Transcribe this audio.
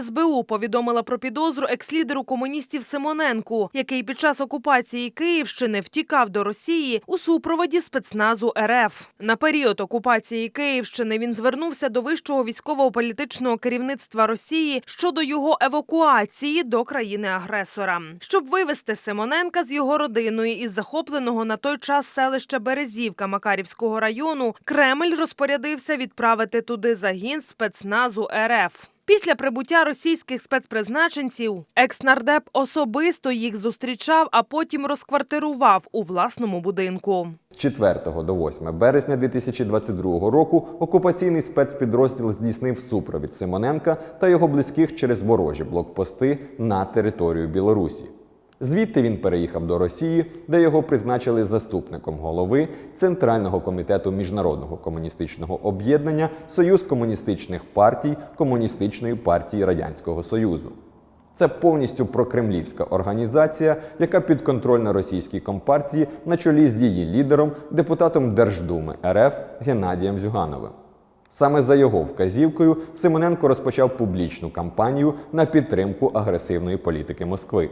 СБУ повідомила про підозру екс-лідеру комуністів Симоненку, який під час окупації Київщини втікав до Росії у супроводі спецназу РФ. На період окупації Київщини він звернувся до вищого військово-політичного керівництва Росії щодо його евакуації до країни-агресора, щоб вивезти Симоненка з його родиною із захопленого на той час селища Березівка Макарівського району. Кремль розпорядився відправити туди загін спецназу РФ. Після прибуття російських спецпризначенців екс-нардеп особисто їх зустрічав, а потім розквартирував у власному будинку. З 4 до 8 березня 2022 року окупаційний спецпідрозділ здійснив супровід Симоненка та його близьких через ворожі блокпости на територію Білорусі. Звідти він переїхав до Росії, де його призначили заступником голови Центрального комітету міжнародного комуністичного об'єднання Союз комуністичних партій Комуністичної партії Радянського Союзу. Це повністю прокремлівська організація, яка підконтрольна російській компартії на чолі з її лідером, депутатом Держдуми РФ Геннадієм Зюгановим. Саме за його вказівкою Симоненко розпочав публічну кампанію на підтримку агресивної політики Москви.